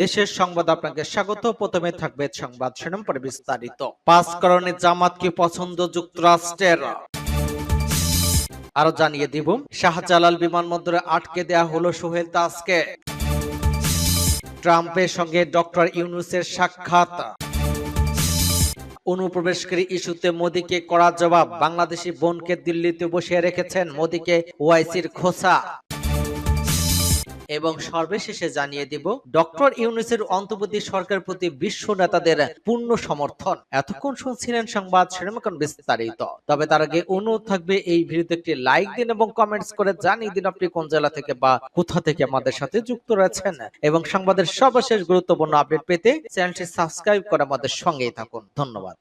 দেশের সংবাদ আপনাকে স্বাগত। প্রথমে থাকবে সংবাদ শিরোনাম পরে বিস্তারিত। পাঁচ কারণে জামাতকে পছন্দ যুক্তরাষ্ট্রের? আরও জানিয়ে দিব। শাহজালাল বিমানবন্দরে আটকে দেয়া হলো সোহেল দাসকে ট্রাম্পের সঙ্গে ডক্টর ইউনুসের সাক্ষাৎ। অনুপ্রবেশকারী ইস্যুতে মোদীকে করা জবাব। বাংলাদেশি বোনকে দিল্লিতে বসিয়ে রেখেছেন মোদীকে ওয়াইসির খোসা। এবং সর্বশেষে জানিয়ে দিব, ডক্টর ইউনুসের অন্তর্বর্তী সরকারের প্রতি বিশ্ব নেতাদের পূর্ণ সমর্থন। এতক্ষণ শুনছিলেন সংবাদ শিরোমকন বিস্তারিত। তবে তার আগে অনুরোধ থাকবে, এই ভিডিওতে একটি লাইক দিন এবং কমেন্টস করে জানিয়ে দিন আপনি কোন জেলা থেকে বা কোথা থেকে আমাদের সাথে যুক্ত রয়েছেন। এবং সংবাদের সর্বশেষ গুরুত্বপূর্ণ আপডেট পেতে চ্যানেলটি সাবস্ক্রাইব করে আমাদের সঙ্গেই থাকুন। ধন্যবাদ।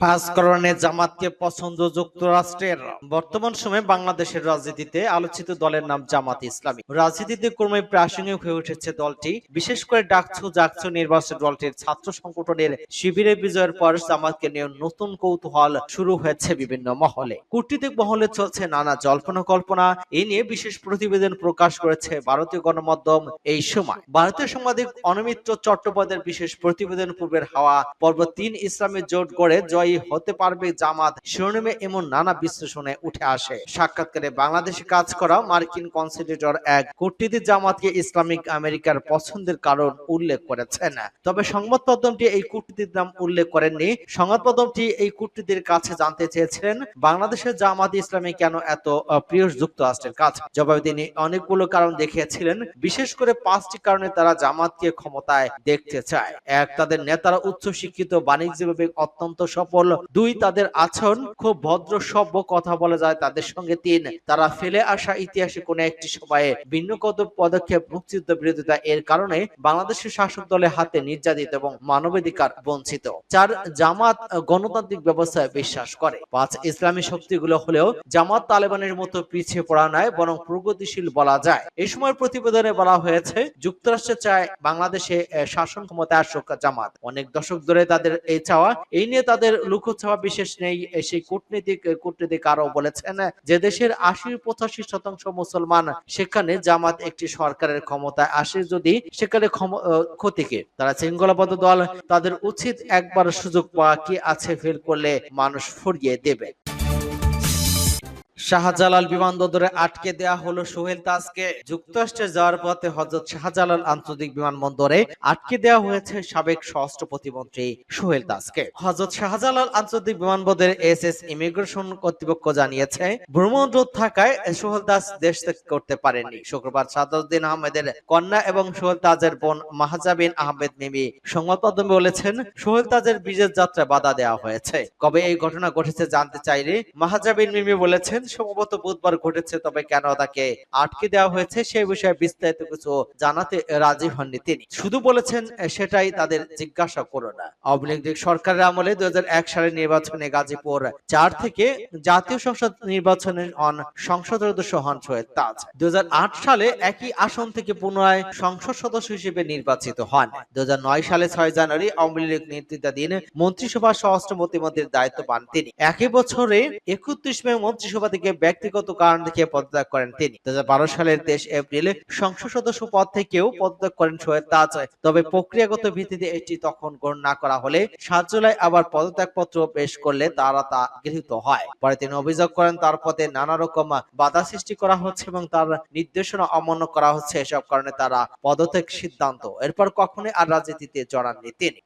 পাঁচ কারণে জামাতকে পছন্দ যুক্তরাষ্ট্রের। বর্তমান সময়ে বাংলাদেশের রাজনীতিতে আলোচিত দলের নাম জামাত ইসলামী। রাজনীতিতে ক্রমে প্রাসঙ্গিক হয়ে উঠেছে দলটি। বিশেষ করে ডাকছু জাকছু নির্বাচন দলটির ছাত্র সংগঠনের শিবিরে বিজয়ের পর জামাতকে নিয়ে নতুন কৌতূহল শুরু হয়েছে বিভিন্ন মহলে। কূটনীতিক মহলে চলছে নানা জল্পনা কল্পনা। এ নিয়ে বিশেষ প্রতিবেদন প্রকাশ করেছে ভারতীয় গণমাধ্যম এই সময়। ভারতীয় সাংবাদিক অনমিত্র চট্টোপাধ্যায়ের বিশেষ প্রতিবেদন পূর্বের হাওয়া পর্ব তিন ইসলামের জোট গড়ে জয়ী হতে পারবে জামাত। শিরোনামে এমন নানা বিশ্লেষণে উঠে আসে। সাক্ষাৎকারে বাংলাদেশে কাজ করা মার্কিন কনসিলেটর এক কূটনীতি জামাতকে ইসলামিক আমেরিকার পছন্দের কারণ উল্লেখ করেছেন। তবে সংবাদ মাধ্যমটি এই কূটনীতির নাম উল্লেখ করেননি। সংবাদ মাধ্যমটি এই কূটনীতির কাছে জানতে চেয়েছিলেন, বাংলাদেশের জামাত ইসলামী কেন এত প্রিয় যুক্তরাষ্ট্রের কাজ? জবাবে তিনি অনেকগুলো কারণ দেখিয়েছিলেন। বিশেষ করে পাঁচটি কারণে তারা জামাতকে ক্ষমতায় দেখতে চায়। এক, তাদের নেতারা উচ্চ শিক্ষিত বাণিজ্যিকভাবে অত্যন্ত সফল দুই, তাদের আচরণ খুব ভদ্র, সভ্য কথা বলা যায়। তাদের সঙ্গে তিন, তারা ফেলে আসা ইতিহাসে কোন একটি সভায় ভিন্ন কত পদক্ষেপ মুক্তিযুদ্ধ বিরোধিতা এর কারণে বাংলাদেশের শাসক দলের হাতে নির্যাতিত এবং মানবাধিকার বঞ্চিত। চার, জামাত গণতান্ত্রিক ব্যবস্থায় বিশ্বাস করে। পাঁচ, ইসলামী শক্তিগুলো হলেও জামাত তালেবানের মতো পিছিয়ে পড়া নয়, বরং প্রগতিশীল বলা যায়। এ সময় প্রতিবেদনে বলা হয়েছে, যুক্তরাষ্ট্র চায় বাংলাদেশে শাসন ক্ষমতায় আসুক জামাত। অনেক দশক ধরে তাদের এই চাওয়া, এই নিয়ে তাদের লুকোচাওয়া বিশেষ নেই সেই কূটনীতিক কূটনীতিক আরও বলেছেন যে দেশের আশি পঁচাশি শতাংশ মুসলমান সেখানে জামাত একটি সরকারের ক্ষমতায় আসে যদি সেখানে ক্ষতিকে তারা শৃঙ্খলাবদ্ধ দল, তাদের উচিত একবার সুযোগ পাওয়া কি আছে ফেল করলে মানুষ ফুরিয়ে দেবে। শাহজালাল বিমানবন্দরে আটকে দেয়া হলো সোহেল তাজকে। যুক্তরাষ্ট্রে যাওয়ার পথে হজরত শাহজালাল আন্তর্জাতিক বিমানবন্দরে আটকে দেওয়া হয়েছে সাবেক স্বরাষ্ট্র প্রতিমন্ত্রী সোহেল দাসকে হজরত শাহজালাল আন্তর্জাতিক বিমানবন্দরে এস এস ইমিগ্রেশন কর্তৃপক্ষ জানিয়েছে, ভ্রমণ রোধ থাকায় সোহেল দাস দেশ ত্যাগ করতে পারেননি। শুক্রবার সাদাউদ্দিন আহমেদের কন্যা এবং সোহেল তাজের বোন মাহাজাবিন আহমেদ মিমি সংবাদ মাধ্যমে বলেছেন, সোহেল তাজের বিজের যাত্রা বাধা দেওয়া হয়েছে। কবে এই ঘটনা ঘটেছে জানতে চাইলে মাহাজাবিন মিমি বলেছেন সম্ভবত বুধবার ঘটেছে, তবে কেন তাকে আটকে দেওয়া হয়েছে সে বিষয়ে বিস্তারিত কিছু জানাতে রাজি হননি তিনি। শুধু বলেছেন, সেটাই তাদের জিজ্ঞাসা করো না। আওয়ামী লীগ সরকারের আমলে দুই সালের নির্বাচনে গাজীপুর চার থেকে জাতীয় সংসদ নির্বাচনের হন সংসদ সদস্য হন সোহেল তাজ। দু হাজার আট সালে একই আসন থেকে পুনরায় সংসদ সদস্য হিসেবে নির্বাচিত হন। দুই হাজার নয় সালে ছয় জানুয়ারি আওয়ামী লীগ নেতৃত্বাধীন মন্ত্রিসভা স্বরাষ্ট্র প্রতিমন্ত্রীর দায়িত্ব পান তিনি। একই বছরে একত্রিশ মে মন্ত্রিসভা থেকে ব্যক্তিগত কারণ দেখিয়ে পদত্যাগ করেন তিনি। দু সালের তেইশ এপ্রিল সংসদ সদস্য পদ থেকেও পদত্যাগ করেন সোহেল তাজ তবে প্রক্রিয়াগত ভিত্তিতে এটি তখন গ্রহণ না করা হলে সাত জুলাই আবার পদত্যাগপত্র পেশ করলে তারা তা গৃহীত হয়। পরে তিনি অভিযোগ করেন, তার পথে নানা রকম বাধা সৃষ্টি করা হচ্ছে এবং তার নির্দেশনা অমান্য করা হচ্ছে। এসব কারণে তারা পদত্যাগ সিদ্ধান্ত। এরপর কখনোই আর রাজনীতিতে জড়াননি তিনি।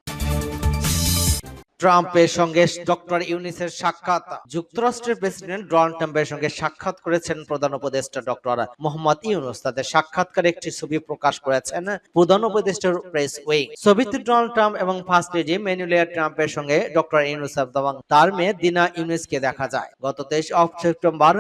ট্রাম্পের সঙ্গে ডক্টর ইউনিসের সাক্ষাৎ। যুক্তরাষ্ট্রের প্রেসিডেন্ট ডোনাল্ড ট্রাম্পের সঙ্গে সাক্ষাৎ করেছেন প্রধান উপদেষ্টা ডক্টর মোহাম্মদ ইউনুস। তাদের সাক্ষাৎকারে একটি ছবি প্রকাশ করেছেন প্রধান উপদেষ্টার প্রেস উইং। ছবিতে ডোনাল্ড ট্রাম্প এবং ফার্স্ট লেডি ম্যানুলিয়া ট্রাম্পের সঙ্গে ডক্টর ইউনুস এবং তার মেয়ে দিনা ইউনুসকে দেখা যায়। গত তেইশ of September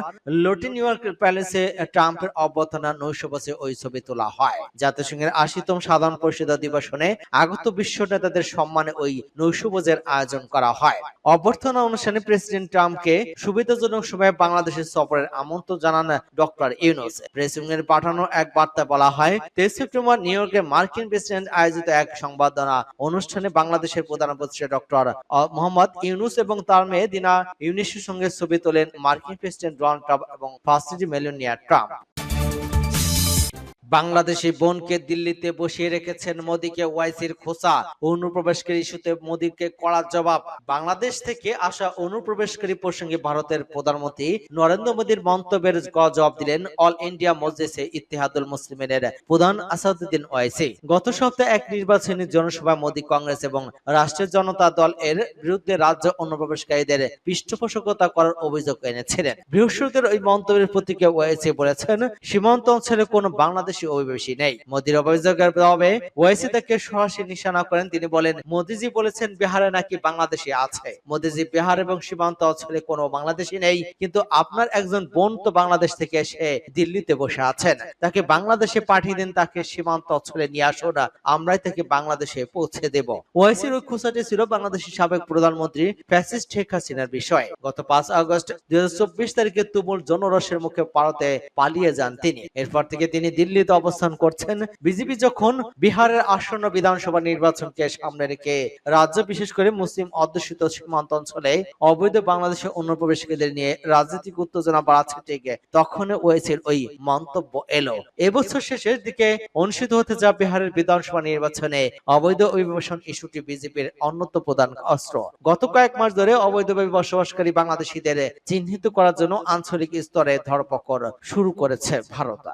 Lotte New York প্যালেসে ট্রাম্পের অভ্যর্থনা নৈশ বসে ওই ছবি তোলা হয়। জাতিসংঘের আশিতম সাধারণ পরিষদ অধিবেশনে আগত বিশ্ব নেতাদের সম্মানে ওই নৈশভোজের আয়োজন করা হয়। অভ্যর্থনা অনুষ্ঠানে প্রেসিডেন্ট ট্রাম্পকে সুবিধাজনক সময়ে বাংলাদেশের সফরের আমন্ত্রণ জানান ডক্টর ইউনুস। প্রেসিডেন্টের পাঠানো এক বার্তা বলা হয়, তেইশ সেপ্টেম্বর নিউ ইয়র্কে মার্কিন প্রেসিডেন্ট আয়োজিত এক সংবর্ধনা অনুষ্ঠানে বাংলাদেশের প্রধান উপদেষ্টা ডক্টর মোহাম্মদ ইউনুস এবং তার মেয়ে দিনা ইউনিসের সঙ্গে ছবি তোলেন মার্কিন প্রেসিডেন্ট ডোনাল্ড ট্রাম্প এবং ফার্স্ট মেলোনিয়া ট্রাম্প। বাংলাদেশি বোনকে দিল্লিতে বসিয়ে রেখেছেন মোদীকে ওয়াইসির খোসা। অনুপ্রবেশকারী ইস্যুতে মোদীকে কড়া জবাব। বাংলাদেশ থেকে আসা অনুপ্রবেশকারী প্রসঙ্গে ভারতের প্রধানমন্ত্রী নরেন্দ্র মোদীর মন্তব্যের জবাব দিলেন অল ইন্ডিয়া মজলিসে ইত্তেহাদুল মুসলিমের প্রধান আসাদুদ্দিন ওয়াইসি। গত সপ্তাহে এক নির্বাচনী জনসভায় মোদী কংগ্রেস এবং রাষ্ট্রীয় জনতা দল এর বিরুদ্ধে রাজ্য অনুপ্রবেশকারীদের পৃষ্ঠপোষকতা করার অভিযোগ এনেছিলেন। বৃহস্পতিবার ওই মন্তব্যের প্রতিক্রিয়া ওয়াইসি বলেছেন, সীমান্ত অঞ্চলে কোনো বাংলাদেশি অভিবাসী নেই। মোদীর অভিযোগের জবাবে ওয়াইসি তাকে সরাসরি নিশানা করেন। তিনি বলেন, মোদীজি বলেছেন বিহারে নাকি বাংলাদেশি আছে। মোদীজি বিহার এবং সীমান্ত অঞ্চলে কোনো বাংলাদেশি নেই, কিন্তু আপনার একজন বোন তো বাংলাদেশ থেকে এসে দিল্লিতে বসে আছেন। তাকে বাংলাদেশে পাঠিয়ে দিন, তাকে সীমান্ত অঞ্চলে নিয়ে আসো না আমরাই তাকে বাংলাদেশে পৌঁছে দেব। ওয়াইসির ওই খোঁচাটি ছিল বাংলাদেশের সাবেক প্রধানমন্ত্রী ফ্যাসিস্ট শেখ হাসিনার বিষয়। গত পাঁচ আগস্ট দুই হাজার চব্বিশ তারিখে তুমুল জনরসের মুখে ভারতে পালিয়ে যান তিনি। এরপর থেকে তিনি দিল্লিতে অবস্থান করছেন। বিজেপি যখন বিহারের আসন্ন বিধানসভা নির্বাচনকে সামনে রেখে রাজ্য, বিশেষ করে মুসলিম অধ্যুষিত সীমান্ত অঞ্চলে অবৈধ বাংলাদেশের অনুপ্রবেশকারীদের নিয়ে রাজনৈতিক উত্তেজনা বাড়াচ্ছে টিকে তখন ওয়েসির ওই মন্তব্য এলো। এবছর শেষের দিকে অনুষ্ঠিত হতে যা বিহারের বিধানসভা নির্বাচনে অবৈধ অভিবাসন ইস্যুটি বিজেপির অন্যতম প্রধান অস্ত্র। গত কয়েক মাস ধরে অবৈধভাবে বসবাসকারী বাংলাদেশিদের চিহ্নিত করার জন্য আঞ্চলিক স্তরে ধরপকড় শুরু করেছে ভারত।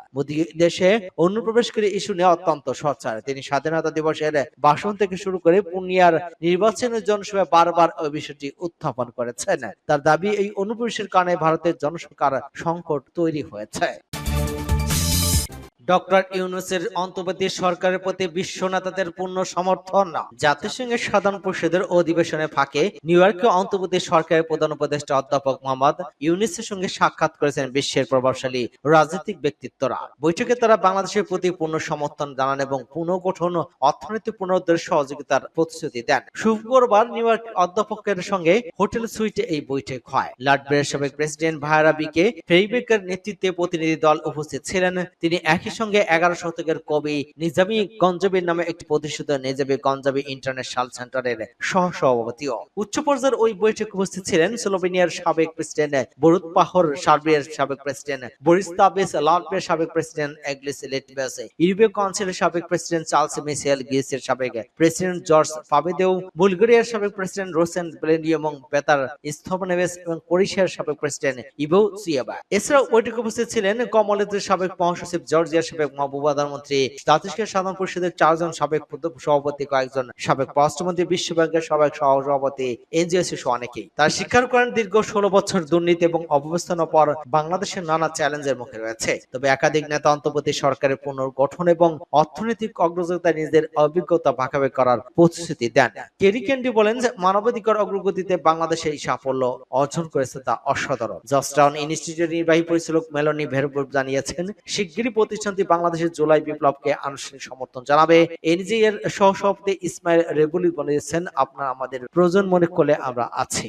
দেশে অনুপ্রবেশকারী ইস্যু নেওয়া অত্যন্ত সচ্চার। তিনি স্বাধীনতা দিবস এলে ভাষণ থেকে শুরু করে পূর্ণিয়ার নির্বাচনের জনসভায় বারবার ওই বিষয়টি উত্থাপন করেছেন। তার দাবি, এই অনুপ্রবেশের কারণে ভারতের জনসংখ্যার সংকট তৈরি হয়েছে। ডক্টর ইউনুসের অন্তর্বর্তী সরকারের প্রতি বিশ্ব নেতাদের পূর্ণ সমর্থন। জাতিসংঘের সাধারণ পরিষদের অধিবেশনে ফাঁকে নিউ ইয়র্কে অন্তর্বর্তী সরকারের প্রধান উপদেষ্টা অধ্যাপক মোহাম্মদ ইউনুসের সঙ্গে সাক্ষাৎ করেছেন বিশ্বের প্রভাবশালী রাজনৈতিক ব্যক্তিত্বরা। বৈঠকে তারা বাংলাদেশের প্রতি পূর্ণ সমর্থন জানান এবং পুনর্গঠন ও অর্থনীতি পুনরুদ্ধারের সহযোগিতার প্রতিশ্রুতি দেন। শুক্রবার নিউ ইয়র্ক অধ্যাপকের সঙ্গে হোটেল সুইটে এই বৈঠক হয়। লাটবের সাবেক প্রেসিডেন্ট ভায়ারা বিকে ফেইবেকের নেতৃত্বে প্রতিনিধি দল উপস্থিত ছিলেন। তিনি একই সঙ্গে এগারো শতকের কবি নিজামী গঞ্জাবির নামে একটি প্রতিষ্ঠিত নিজামী গঞ্জাবি ইন্টারন্যাশনাল সেন্টারের সহ সভাপতিও উচ্চ পর্যায়ের ওই বৈঠকে উপস্থিত ছিলেন স্লোভেনিয়ার সাবেক প্রেসিডেন্ট বরুত পাহর, সার্বিয়ার সাবেক প্রেসিডেন্ট বরিস তাবিস লাটভিয়ার সাবেক প্রেসিডেন্ট এগলিস লেটভিয়াস, ইউরোপীয় কাউন্সিলের সাবেক প্রেসিডেন্ট চার্লস মিশেল গ্রিসের সাবেক প্রেসিডেন্ট জর্জ ফাবেদেও বুলগেরিয়ার সাবেক প্রেসিডেন্ট রোসেন ব্লেন্ডি এবং বেতার স্থপনেবেস এবং ক্রোয়েশিয়ার সাবেক প্রেসিডেন্ট ইভো সিয়াবা। এছাড়াও বৈঠকে উপস্থিত ছিলেন কমলেতের সাবেক মহাসচিব জর্জিয়ার সাবেক মহাপ্রধানমন্ত্রী জাতিসংঘের সাধারণ পরিষদের চারজন সাবেক সভাপতি, কয়েকজন সাবেক পররাষ্ট্রমন্ত্রী বিশ্ব ব্যাংকের সাবেক সহসভাপতি অনেকেই তারা স্বীকার করেন দীর্ঘ ষোলো বছর দুর্নীতি এবং অব্যবস্থার পর বাংলাদেশের নানা চ্যালেঞ্জের মুখে রয়েছে। তবে একাধিক নেতা সরকারের পুনর্গঠন এবং অর্থনৈতিক নিজেদের অভিজ্ঞতা করার প্রতিশ্রুতি দেন। কেরি ক্যান্ডি বলেন যে, মানবাধিকার অগ্রগতিতে বাংলাদেশে এই সাফল্য অর্জন করেছে তা অসাধারণ। জর্জটাউন ইনস্টিটিউটের নির্বাহী পরিচালক মেলনি ভেরবুর জানিয়েছেন, শিগগিরই প্রতিষ্ঠানটি বাংলাদেশের জুলাই বিপ্লবকে আনুষ্ঠানিক সমর্থন জানাবে। এনজিএর সহসভাপতি ইসমাইল রেগুলি বলেছেন, আপনার আমাদের প্রয়োজন মনে করলে আমরা আছি।